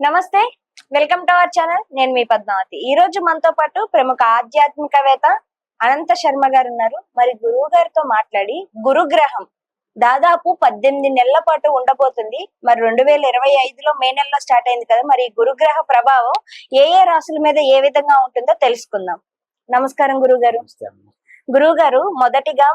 నమస్తే welcome to our channel. నేను మీ పద్మావతి. ఈ రోజు మనతో పాటు ప్రముఖ ఆధ్యాత్మికవేత్త అనంత శర్మ గారు ఉన్నారు. మరి గురువు గారితో మాట్లాడి గురుగ్రహం దాదాపు పద్దెనిమిది నెలల పాటు ఉండబోతుంది. మరి రెండు వేల ఇరవై ఐదులో మే నెలలో స్టార్ట్ అయింది కదా మరి గురుగ్రహ ప్రభావం ఏ ఏ రాసుల మీద ఏ విధంగా ఉంటుందో తెలుసుకుందాం. నమస్కారం గురువు గారు గురువు గారు మొదటిగా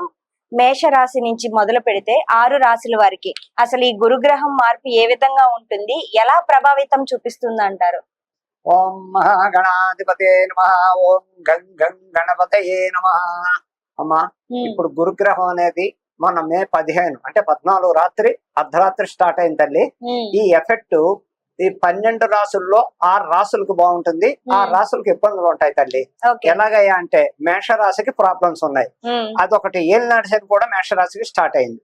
మేష రాశి నుంచి మొదలు పెడితే ఆరు రాశుల వారికి అసలు ఈ గురుగ్రహం మార్పు ఏ విధంగా ఉంటుంది? ఎలా ప్రభావితం చూపిస్తుంది అంటారు? ఓం మహాగణాధిపతే నమ. ఓం గం గం గణపతయే నమ. అమ్మా ఇప్పుడు గురుగ్రహం అనేది మొన్న మే పదిహేను అంటే పద్నాలుగు రాత్రి అర్ధరాత్రి స్టార్ట్ అయింది తల్లి. ఈ ఎఫెక్ట్ ఈ పన్నెండు రాసుల్లో ఆరు రాసులకు బాగుంటుంది. ఆ. రాసులకు ఇబ్బందులు ఉంటాయి తల్లి. ఎలాగయ్యా అంటే మేష రాశికి ప్రాబ్లమ్స్ ఉన్నాయి అదొకటి. ఏళ్ళు నడిచేది కూడా మేష రాశికి స్టార్ట్ అయింది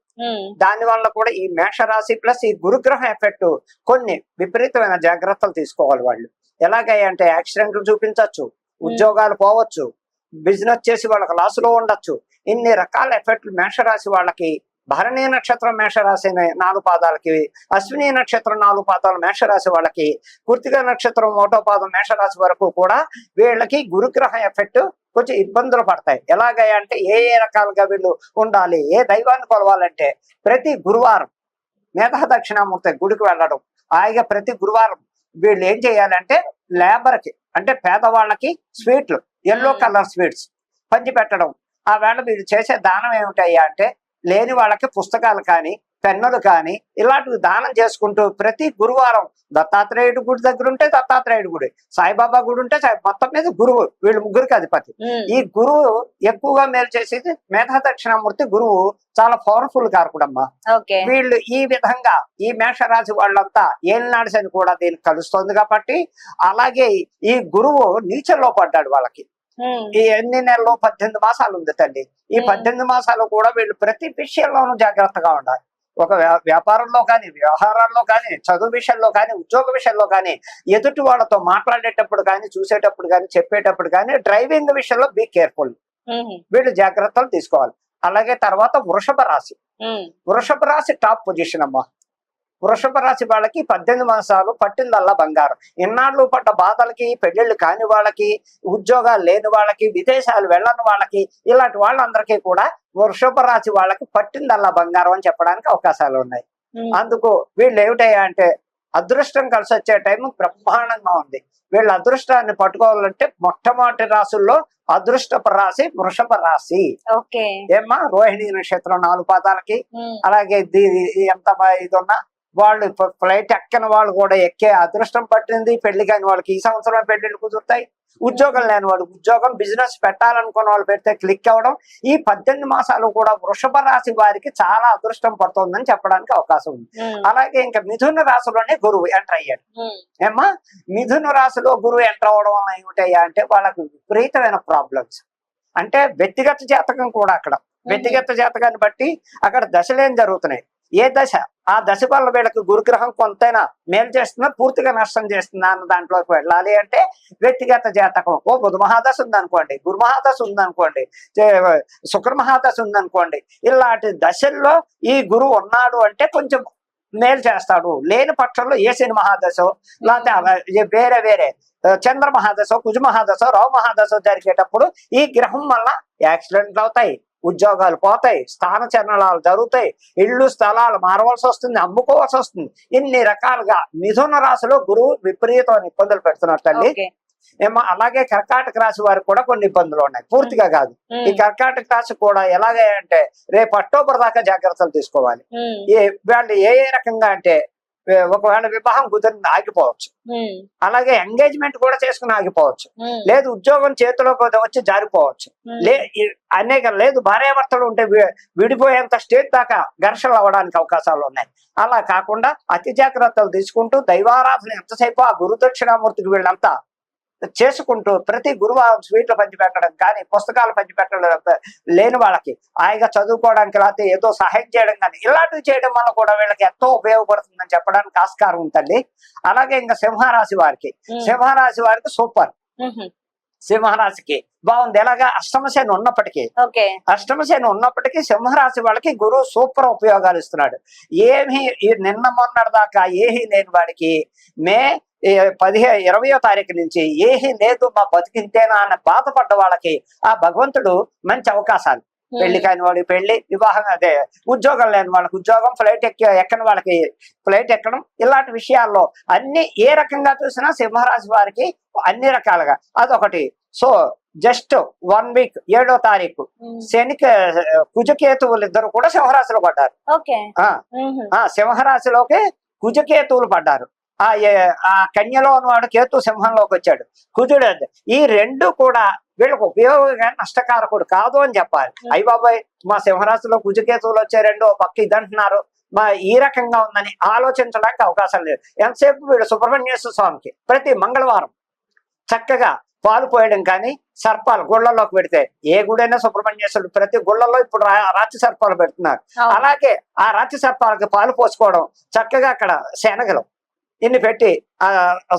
దాని వల్ల కూడా ఈ మేషరాశి ప్లస్ ఈ గురుగ్రహం ఎఫెక్ట్ కొన్ని విపరీతమైన జాగ్రత్తలు తీసుకోవాలి వాళ్ళు. ఎలాగయ్యా అంటే యాక్సిడెంట్లు చూపించవచ్చు ఉద్యోగాలు పోవచ్చు బిజినెస్ చేసి వాళ్ళకి లాసులో ఉండొచ్చు. ఇన్ని రకాల ఎఫెక్ట్లు మేషరాశి వాళ్ళకి భరణీ నక్షత్రం మేషరాశి నాలుగు పాదాలకి అశ్విని నక్షత్రం నాలుగు పాదాలు మేషరాశి వాళ్ళకి కృతిక నక్షత్రం ఒకటో పాదం మేషరాశి వరకు కూడా వీళ్ళకి గురుగ్రహ ఎఫెక్ట్ కొంచెం ఇబ్బందులు పడతాయి ఎలాగయ్యా అంటే ఏ ఏ రకాలుగా వీళ్ళు ఉండాలి ఏ దైవాన్ని కొలవాలంటే ప్రతి గురువారం మేధా దక్షిణామూర్తి గుడికి వెళ్ళడం హాయిగా ప్రతి గురువారం వీళ్ళు ఏం చేయాలంటే లేబర్కి అంటే పేదవాళ్ళకి స్వీట్లు ఎల్లో. కలర్ స్వీట్స్ పంచి పెట్టడం ఆ వేళ వీళ్ళు చేసే దానం ఏమిటయ్యా అంటే లేని వాళ్ళకి పుస్తకాలు కానీ పెన్నులు కానీ ఇలాంటివి దానం చేసుకుంటూ ప్రతి గురువారం దత్తాత్రేయుడు గుడి దగ్గర ఉంటే దత్తాత్రేయుడు గుడి సాయిబాబా గుడి ఉంటే మొత్తం మీద గురువు వీళ్ళు ముగ్గురికి అధిపతి. ఈ గురువు ఎక్కువగా మేలు చేసేది మేధా దక్షిణామూర్తి గురువు చాలా పవర్ఫుల్ కారకుడమ్మా. వీళ్ళు ఈ విధంగా ఈ మేషరాశి వాళ్ళంతా ఏలినాడు శని కూడా దీనికి కలుస్తోంది కాబట్టి అలాగే ఈ గురువు నీచల్లో పడ్డాడు వాళ్ళకి. ఈ ఎన్ని నెలలు పద్దెనిమిది మాసాలు ఉంది తల్లి. ఈ. పద్దెనిమిది మాసాలు కూడా వీళ్ళు ప్రతి విషయంలోనూ జాగ్రత్తగా ఉండాలి. ఒక వ్యా- వ్యాపారంలో కానీ వ్యవహారాల్లో కానీ చదువు విషయంలో కానీ ఉద్యోగ విషయంలో కానీ ఎదుటి వాళ్ళతో మాట్లాడేటప్పుడు కానీ చూసేటప్పుడు కానీ చెప్పేటప్పుడు కానీ డ్రైవింగ్ విషయంలో బీ కేర్ఫుల్ వీళ్ళు జాగ్రత్తలు తీసుకోవాలి. అలాగే తర్వాత వృషభ రాశి. వృషభ రాశి టాప్ పొజిషన్ అమ్మా. వృషభ రాశి వాళ్ళకి పద్దెనిమిది మాసాలు పట్టిందల్లా బంగారం. ఇన్నాళ్ళు పడ్డ బాధలకి పెళ్ళిళ్ళు కాని వాళ్ళకి ఉద్యోగాలు లేని వాళ్ళకి విదేశాలు వెళ్ళని వాళ్ళకి ఇలాంటి వాళ్ళందరికీ కూడా వృషభ రాశి వాళ్ళకి పట్టిందల్లా బంగారం అని చెప్పడానికి అవకాశాలు ఉన్నాయి. అందుకు వీళ్ళు ఏమిటయ్యా అంటే అదృష్టం కలిసి వచ్చే టైం బ్రహ్మాండంగా ఉంది. వీళ్ళ అదృష్టాన్ని పట్టుకోవాలంటే మొట్టమొదటి రాసుల్లో అదృష్టపు రాశి వృషభ రాశి. ఓకే. ఏమ్మా రోహిణి నక్షత్రం నాలుగు పాదాలకి అలాగే దీ- ఎంత ఇది ఉన్నా వాళ్ళు ఫ్లైట్ ఎక్కని వాళ్ళు కూడా ఎక్కే అదృష్టం పట్టింది. పెళ్ళి కాని వాళ్ళకి ఈ సంవత్సరం పెళ్ళిళ్ళు కుదురుతాయి. ఉద్యోగం లేని వాళ్ళు ఉద్యోగం బిజినెస్ పెట్టాలనుకున్న వాళ్ళు పెడితే క్లిక్ అవ్వడం ఈ పద్దెనిమిది మాసాలు కూడా వృషభ రాశి వారికి చాలా అదృష్టం పడుతుందని చెప్పడానికి అవకాశం ఉంది. అలాగే ఇంకా మిథున రాశిలోనే గురువు ఎంటర్ అయ్యాడు. ఏమ్మా? మిథున రాశిలో గురువు ఎంటర్ అవ్వడం వల్ల ఏమిటయ్యా అంటే వాళ్ళకు విపరీతమైన ప్రాబ్లమ్స్. అంటే వ్యక్తిగత జాతకం కూడా అక్కడ. వ్యక్తిగత జాతకాన్ని బట్టి అక్కడ దశలు జరుగుతున్నాయి. ఏ దశ? ఆ దశ వల్ల వీళ్ళకి గురుగ్రహం కొంతైనా మేలు చేస్తుందా? పూర్తిగా నష్టం చేస్తుందా అన్న దాంట్లోకి వెళ్ళాలి అంటే వ్యక్తిగత జాతకం. ఓ బుధ మహాదశ ఉందనుకోండి గురు మహాదశ ఉందనుకోండి శుక్ర మహాదశ ఉందనుకోండి ఇలాంటి దశల్లో ఈ గురువు ఉన్నాడు అంటే కొంచెం మేలు చేస్తాడు. లేని పక్షంలో ఏ శని మహాదశో లేకపోతే వేరే వేరే చంద్ర మహాదశ కుజ మహాదశ రావు మహాదశ జరిగేటప్పుడు ఈ గ్రహం వల్ల యాక్సిడెంట్లు అవుతాయి. ఉద్యోగాలు పోతాయి స్థాన చలనాలు జరుగుతాయి ఇళ్ళు స్థలాలు మారవలసి వస్తుంది అమ్ముకోవాల్సి వస్తుంది. ఇన్ని రకాలుగా మిథున రాశిలో గురువు విపరీతమైన ఇబ్బందులు పెడుతున్నారు తల్లి. ఏమో అలాగే కర్కాటక రాశి వారికి కూడా కొన్ని ఇబ్బందులు ఉన్నాయి. పూర్తిగా కాదు. ఈ కర్కాటక రాశి కూడా ఎలాగే అంటే రేపు అక్టోబర్ దాకా జాగ్రత్తలు తీసుకోవాలి. ఏ వాళ్ళు ఏ ఏ రకంగా అంటే ఒకవేళ వివాహం కుదిరింది ఆగిపోవచ్చు. అలాగే ఎంగేజ్మెంట్ కూడా చేసుకుని ఆగిపోవచ్చు. లేదు ఉద్యోగం చేతిలోకి వచ్చి జారిపోవచ్చు. లే అనేక లేదు భార్యాభర్తలు ఉంటే విడిపోయేంత స్టేట్ దాకా ఘర్షణలు అవ్వడానికి అవకాశాలు ఉన్నాయి. అలా కాకుండా అతి జాగ్రత్తలు తీసుకుంటూ దైవారాధన ఎంతసేపు ఆ గురు దక్షిణామూర్తికి వీళ్ళంతా చేసుకుంటూ ప్రతి గురువారం స్వీట్లు పంచిపెట్టడం కానీ పుస్తకాలు పంచిపెట్టడం లేని వాళ్ళకి హాయిగా చదువుకోవడానికి లేకపోతే ఏదో సహాయం చేయడం కానీ ఇలాంటివి చేయడం వల్ల కూడా వీళ్ళకి ఎంతో ఉపయోగపడుతుందని చెప్పడానికి ఆస్కారం ఉంటుంది అలాగే ఇంకా సింహరాశి వారికి. సింహరాశి వారికి సూపర్. సింహరాశికి బాగుంది. ఎలాగా? అష్టమ శని ఉన్నప్పటికీ ఓకే. అష్టమ శని ఉన్నప్పటికీ సింహరాశి వాళ్ళకి గురువు సూపర్ ఉపయోగాలు ఇస్తున్నాడు. ఏమి నిన్న మొన్నటి దాకా ఏమీ లేని వాడికి మే పదిహే ఇరవయో తారీఖు నుంచి ఏహి లేదు మా బతికింతేనా అని బాధపడ్డ వాళ్ళకి ఆ భగవంతుడు మంచి అవకాశాలు. పెళ్ళి కాని వాడికి పెళ్ళి వివాహం అదే ఉద్యోగం లేని వాళ్ళకి ఉద్యోగం ఫ్లైట్ ఎక్కి ఎక్కని వాళ్ళకి ఫ్లైట్ ఎక్కడం ఇలాంటి విషయాల్లో అన్ని ఏ రకంగా చూసినా సింహరాశి వారికి అన్ని రకాలుగా. అదొకటి. సో జస్ట్ వన్ వీక్ ఏడో తారీఖు. శనికి కుజకేతువులు ఇద్దరు కూడా సింహరాశిలో పడ్డారు. సింహరాశిలోకి కుజకేతువులు పడ్డారు. ఆ ఆ కన్యలో ఉన్నవాడు కేతు సింహంలోకి వచ్చాడు. కుజుడు. ఈ రెండు కూడా వీళ్ళకి ఉపయోగంగా నష్టకారకుడు కాదు అని చెప్పాలి. అయ్య బాబాయ్ మా సింహరాశిలో కుజకేతువులు వచ్చారండి ఓ పక్క ఇదంటున్నారు మా ఈ రకంగా ఉందని ఆలోచించడానికి అవకాశం లేదు. ఎంతసేపు వీడు సుబ్రహ్మణ్యేశ్వర స్వామికి? ప్రతి మంగళవారం. చక్కగా పాలు పోయడం కానీ సర్పాలు గుళ్ళలోకి పెడితే ఏ గుడైనా సుబ్రహ్మణ్యేశ్వరుడు ప్రతి గుళ్ళలో ఇప్పుడు రాతి సర్పాలు పెడుతున్నారు. అలాగే ఆ రాతి సర్పాలకి పాలు పోసుకోవడం చక్కగా అక్కడ శనగలు ఇన్ని పెట్టి ఆ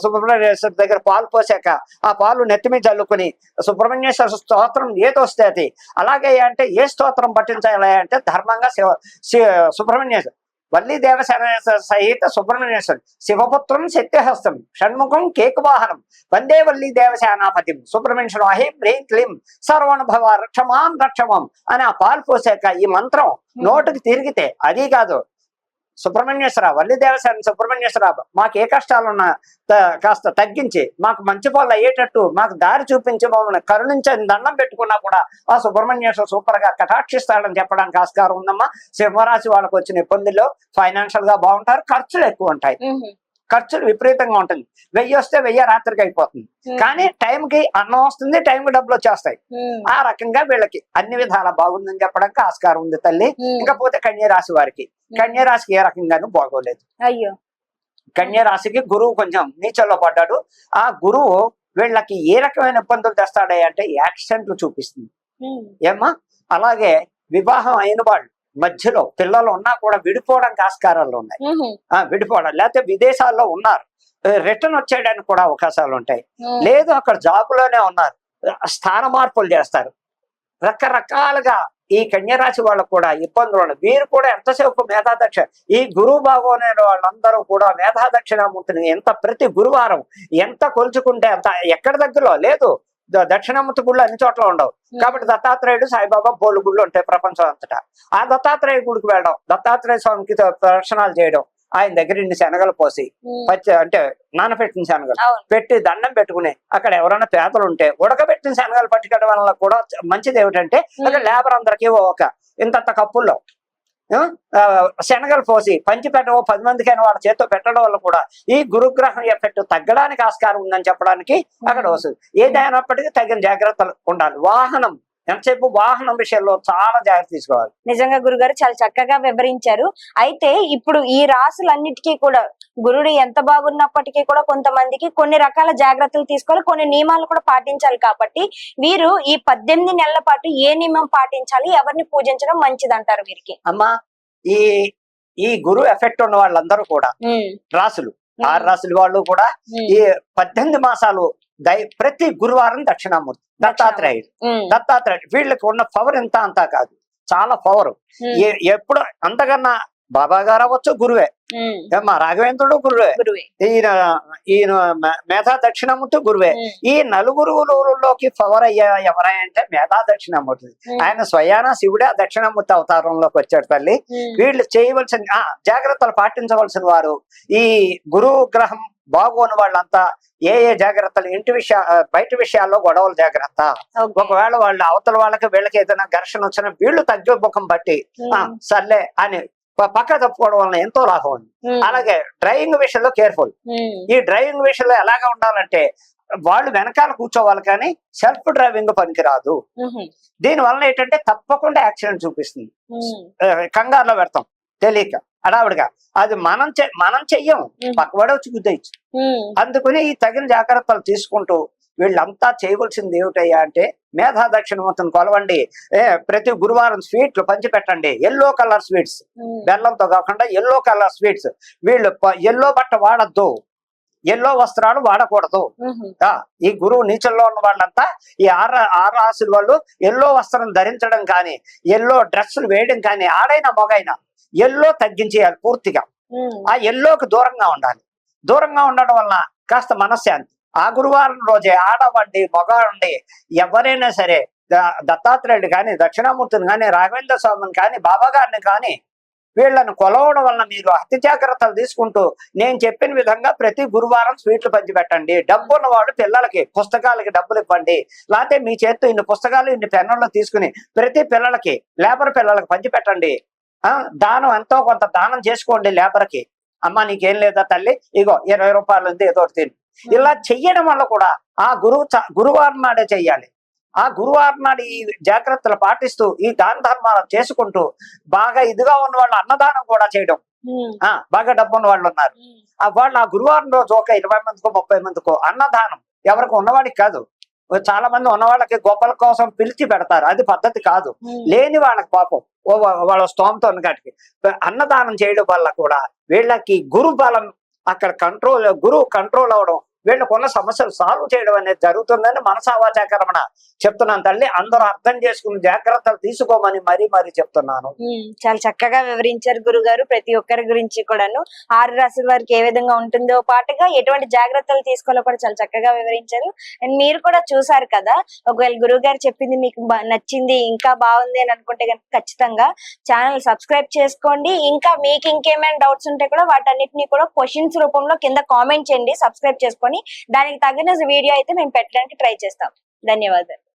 సుబ్రహ్మణ్యేశ్వర దగ్గర పాలు పోసాక ఆ పాలు నెత్తి మీద చల్లుకుని సుబ్రహ్మణ్యేశ్వర స్తోత్రం ఏది అది అలాగే అంటే ఏ స్తోత్రం పఠించాలి అంటే ధర్మంగా శివ శి- సుబ్రహ్మణ్యేశ్వర. వల్లి దేవసేన సహిత సుబ్రహ్మణ్యేశ్వరుడు శివపుత్రం శక్తిహస్తం షణ్ముఖం కేకువాహనం. వందే వల్లి దేవసేనాపతి సుబ్రహ్మణ్యం అహిం హ్రీం క్లీం సర్వనుభవ రక్షమాం రక్షమం అని ఆ పాలు పోసాక ఈ మంత్రం నోటికి తిరిగితే అది కాదు సుబ్రహ్మణ్యేశ్వర వల్లి దేవసేన సుబ్రహ్మణ్యేశ్వర మాకు ఏ కష్టాలున్నా కాస్త తగ్గించి మాకు మంచి పనులు అయ్యేటట్టు మాకు దారి చూపించి మమ్మల్ని కరుణించని దండం పెట్టుకున్నా కూడా ఆ సుబ్రహ్మణ్యేశ్వర సూపర్గా కటాక్షిస్తాడని చెప్పడానికి ఆస్కారం ఉందమ్మా. సింహరాశి వాళ్ళకి వచ్చిన ఇబ్బందుల్లో ఫైనాన్షియల్గా బాగుంటారు ఖర్చులు ఎక్కువ ఉంటాయి. ఖర్చులు విపరీతంగా ఉంటుంది వెయ్యి వస్తే వెయ్యి రాత్రికి అయిపోతుంది. కానీ టైంకి అన్నం వస్తుంది టైంకి డబ్బులు వచ్చేస్తాయి. ఆ రకంగా వీళ్ళకి అన్ని విధాల బాగుందని చెప్పడానికి ఆస్కారం ఉంది తల్లి. ఇకపోతే కన్యరాశి వారికి. కన్యరాశికి ఏ రకంగానూ బాగోలేదు. అయ్యో. కన్యరాశికి గురువు కొంచెం నీచల్లో పడ్డాడు. ఆ గురువు వీళ్ళకి ఏ రకమైన ఇబ్బందులు తెస్తాడే అంటే యాక్సిడెంట్లు చూపిస్తుంది. ఏమ్మా? అలాగే వివాహం అయిన వాళ్ళు మధ్యలో పిల్లలు ఉన్నా కూడా విడిపోవడానికి ఆస్కారాలు ఉన్నాయి. ఆ విడిపోవడం. లేకపోతే విదేశాల్లో ఉన్నారు. రిటర్న్ వచ్చేయడానికి కూడా అవకాశాలు ఉంటాయి. లేదు అక్కడ జాబులోనే ఉన్నారు. స్థాన మార్పులు చేస్తారు. రకరకాలుగా ఈ కన్యరాశి వాళ్ళకు కూడా ఇబ్బందులు ఉన్నాయి. వీరు కూడా ఎంతసేపు మేధాదక్ష? ఈ గురువు బాగోనే వాళ్ళందరూ కూడా మేధాదక్షిణామూర్తిని ఎంత ప్రతి గురువారం ఎంత కొలుచుకుంటే అంత ఎక్కడ దగ్గరలో? లేదు. దక్షిణామూర్తి గుళ్ళు అన్ని చోట్ల ఉండవు. కాబట్టి దత్తాత్రేయుడు సాయిబాబా బోళ్ళు గుళ్ళు ఉంటాయి ప్రపంచం అంతటా. ఆ దత్తాత్రేయ గుడికి వెళ్ళడం దత్తాత్రేయ స్వామికి దర్శనాలు చేయడం ఆయన దగ్గర ఇన్ని శనగలు పోసి పచ్చి అంటే నానపెట్టిన శనగలు పెట్టి దండం పెట్టుకుని అక్కడ ఎవరైనా పేదలు ఉంటే ఉడకబెట్టిన శనగలు పట్టుకోవడం వల్ల కూడా మంచిది ఏమిటంటే అక్కడ లేబర్ అందరికీ ఒక ఇంతంత కప్పుల్లో శనగలు పోసి పంచి పెట్టడం ఓ పది మందికైనా వాళ్ళ చేత్తో పెట్టడం వల్ల కూడా ఈ గురుగ్రహం ఎఫెక్ట్ తగ్గడానికి ఆస్కారం ఉందని చెప్పడానికి అక్కడ వస్తుంది. ఏదైనప్పటికీ తగిన జాగ్రత్తలు ఉండాలి. వాహనం ఎంతసేపు వాహనం విషయంలో చాలా జాగ్రత్త తీసుకోవాలి. నిజంగా గురుగారు చాలా చక్కగా వివరించారు. అయితే ఇప్పుడు ఈ రాసులన్నిటికీ కూడా గురుడు ఎంత బాగున్నప్పటికీ కూడా కొంతమందికి కొన్ని రకాల జాగ్రత్తలు తీసుకోవాలి కొన్ని నియమాలు కూడా పాటించాలి కాబట్టి వీరు ఈ పద్దెనిమిది నెలల పాటు ఏ నియమం పాటించాలి ఎవరిని పూజించడం మంచిది అంటారు వీరికి? అమ్మా ఈ ఈ గురు ఎఫెక్ట్ ఉన్న వాళ్ళందరూ కూడా రాసులు. ఆరు రాసులు వాళ్ళు కూడా ఈ పద్దెనిమిది మాసాలు దై ప్రతి గురువారం దక్షిణామూర్తి దత్తాత్రేయుడు. దత్తాత్రేయుడు వీళ్ళకి ఉన్న పవర్ ఎంత అంతా కాదు. చాలా పవర్. ఎప్పుడు అంతకన్నా బాబా గారు అవ్వచ్చు గురువే. ఏమ్మా రాఘవేంద్రుడు గురువే. గురువే. ఈయన ఈయన మే- మేధా దక్షిణామూర్తి గురువే ఈ నలుగురులోకి పవర్ అయ్యా ఎవరంటే మేధా దక్షిణామూర్తి ఆయన స్వయాన శివుడే దక్షిణామూర్తి అవతారంలోకి వచ్చాడు తల్లి. వీళ్ళు చేయవలసిన ఆ, జాగ్రత్తలు పాటించవలసిన వారు ఈ గురువు గ్రహం బాగోని వాళ్ళంతా ఏ ఏ జాగ్రత్తలు ఇంటి విషయ బయట విషయాల్లో గొడవలు జాగ్రత్త. ఒకవేళ వాళ్ళు అవతల వాళ్ళకి వీళ్ళకి ఏదైనా ఘర్షణ వచ్చినా వీళ్ళు తగ్గే ముఖం బట్టి సర్లే అని ప- పక్క తప్పుకోవడం వలన ఎంతో లాభం ఉంది. అలాగే డ్రైవింగ్ విషయంలో కేర్ఫుల్. ఈ డ్రైవింగ్ విషయంలో ఎలాగా ఉండాలంటే వాళ్ళు వెనకాల కూర్చోవాలి కానీ సెల్ఫ్ డ్రైవింగ్ పనికిరాదు. దీని వలన ఏంటంటే తప్పకుండా యాక్సిడెంట్ చూపిస్తుంది. కంగారులో పెడతాం. తెలియక అడావిడిగా అది మనం మనం చెయ్యం. పక్కవాడే వచ్చి గుద్దయిచ్చు. అందుకని ఈ తగిన జాగ్రత్తలు తీసుకుంటూ వీళ్ళంతా చేయవలసింది ఏమిటయ్యా అంటే మేధా దక్షిణమూర్తిని కొలవండి. ఏ ప్రతి గురువారం స్వీట్లు పంచి పెట్టండి ఎల్లో కలర్ స్వీట్స్. బెల్లంతో కాకుండా ఎల్లో కలర్ స్వీట్స్. వీళ్ళు ఎల్లో బట్ట వాడద్దు. ఎల్లో వస్త్రాలు వాడకూడదు. ఈ గురువు నీచల్లో ఉన్న వాళ్ళంతా ఈ ఆర ఆరు రాసుల వాళ్ళు ఎల్లో వస్త్రం ధరించడం కానీ ఎల్లో డ్రెస్సులు వేయడం కానీ ఆడైనా మొగైనా ఎల్లో తగ్గించేయాలి పూర్తిగా. ఆ ఎల్లోకి దూరంగా ఉండాలి. దూరంగా ఉండడం వల్ల కాస్త మనశ్శాంతి. ఆ గురువారం రోజే ఆడవండి మగవండి ఎవరైనా సరే ద- దత్తాత్రేయుడు కానీ దక్షిణామూర్తిని కానీ రాఘవేంద్ర స్వామిని కానీ బాబా గారిని కానీ వీళ్ళను కొలవడం వలన మీరు అతి జాగ్రత్తలు తీసుకుంటూ నేను చెప్పిన విధంగా ప్రతి గురువారం స్వీట్లు పంచిపెట్టండి. డబ్బు ఉన్నవాడు పిల్లలకి పుస్తకాలకి డబ్బులు ఇవ్వండి. లేకపోతే మీ చేత్తో ఇన్ని పుస్తకాలు ఇన్ని పెన్నులు తీసుకుని ప్రతి పిల్లలకి లేబర్ పిల్లలకి పంచిపెట్టండి. ఆ దానం ఎంతో కొంత దానం చేసుకోండి లేబర్కి. అమ్మ నీకేం లేదా తల్లి? ఇగో ఇరవై రూపాయలు ఉంది ఏదో ఒకటి తిను. ఇలా చెయ్యడం వల్ల కూడా ఆ గురువు గురువారం నాడే చెయ్యాలి. ఆ గురువారం నాడు ఈ జాగ్రత్తలు పాటిస్తూ ఈ దాన ధర్మాలు చేసుకుంటూ బాగా ఇదిగా ఉన్న వాళ్ళు అన్నదానం కూడా చేయడం. ఆ బాగా డబ్బు ఉన్న వాళ్ళు ఉన్నారు. వాళ్ళు ఆ గురువారం రోజు ఒక ఇరవై మందికో ముప్పై మందికో అన్నదానం ఎవరికి ఉన్నవాడికి కాదు. చాలా మంది ఉన్నవాళ్ళకి గొప్పల కోసం పిలిచి పెడతారు. అది పద్ధతి కాదు. లేని వాళ్ళకి పాపం. వాళ్ళ స్తోమతో ఉన్నకాటికి అన్నదానం చేయడం వల్ల కూడా వీళ్ళకి గురు బలం అక్కడ కంట్రోల్ గురువు కంట్రోల్ అవడం వీళ్ళకు ఉన్న సమస్యలు సాల్వ్ చేయడం అనేది జరుగుతుందని మనసావాచాకరమణ చెప్తున్నాను తల్లి. అందరూ అర్థం చేసుకుని జాగ్రత్తలు తీసుకోమని మరీ మరీ చెప్తున్నాను. చాలా చక్కగా వివరించారు గురుగారు. ప్రతి ఒక్కరి గురించి కూడాను ఆరు రాసుల వారికి ఏ విధంగా ఉంటుందో పాటుగా ఎటువంటి జాగ్రత్తలు తీసుకోవాలో కూడా చాలా చక్కగా వివరించారు. అండ్ మీరు కూడా చూసారు కదా ఒకవేళ గురువు గారు చెప్పింది మీకు నచ్చింది ఇంకా బాగుంది అని అనుకుంటే కనుక ఖచ్చితంగా ఛానల్ సబ్స్క్రైబ్ చేసుకోండి. ఇంకా మీకు ఇంకేమైనా డౌట్స్ ఉంటే కూడా వాటన్నిటిని కూడా క్వశ్చన్స్ రూపంలో కింద కామెంట్ చేయండి. సబ్స్క్రైబ్ చేసుకొని దానికి తగిన వీడియో అయితే మేము పెట్టడానికి ట్రై చేస్తాం. ధన్యవాదాలు.